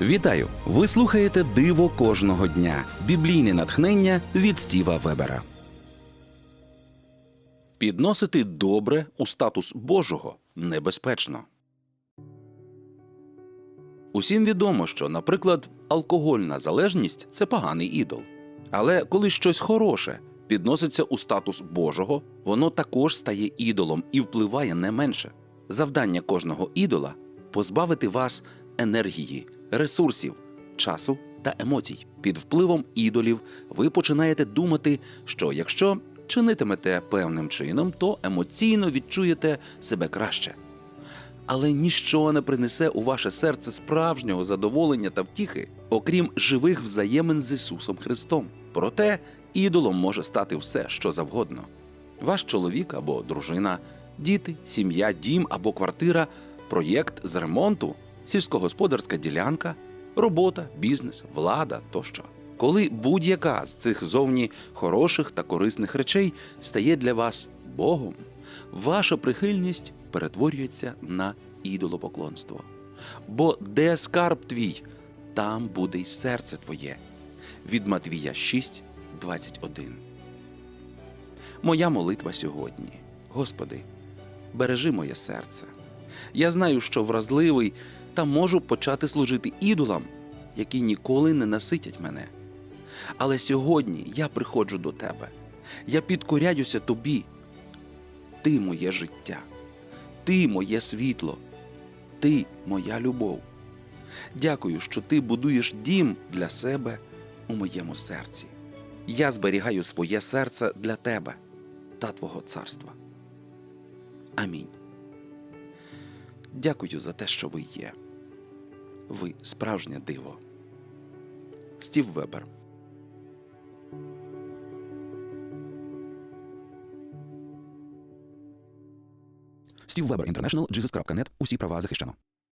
Вітаю! Ви слухаєте Диво кожного дня. Біблійне натхнення від Стіва Вебера. Підносити добре у статус Божого небезпечно. Усім відомо, що, наприклад, алкогольна залежність це поганий ідол. Але коли щось хороше підноситься у статус Божого, воно також стає ідолом і впливає не менше. Завдання кожного ідола позбавити вас енергії, ресурсів, часу та емоцій. Під впливом ідолів ви починаєте думати, що якщо чинитимете певним чином, то емоційно відчуєте себе краще. Але ніщо не принесе у ваше серце справжнього задоволення та втіхи, окрім живих взаємин з Ісусом Христом. Проте ідолом може стати все, що завгодно. Ваш чоловік або дружина, діти, сім'я, дім або квартира, проєкт з ремонту, сільськогосподарська ділянка, робота, бізнес, влада тощо. Коли будь-яка з цих зовні хороших та корисних речей стає для вас Богом, ваша прихильність перетворюється на ідолопоклонство. Бо де скарб твій, там буде й серце твоє. Від Матвія 6, 21. Моя молитва сьогодні. Господи, бережи моє серце. Я знаю, що вразливий та можу почати служити ідолам, які ніколи не наситять мене. Але сьогодні я приходжу до тебе. Я підкоряюся тобі. Ти моє життя, ти моє світло, ти моя любов. Дякую, що ти будуєш дім для себе у моєму серці. Я зберігаю своє серце для тебе та Твого царства. Амінь. Дякую за те, що ви є. Ви справжнє диво. Стів Вебер. Стів Вебер Інтернешнл, Jesus.net. Усі права захищено.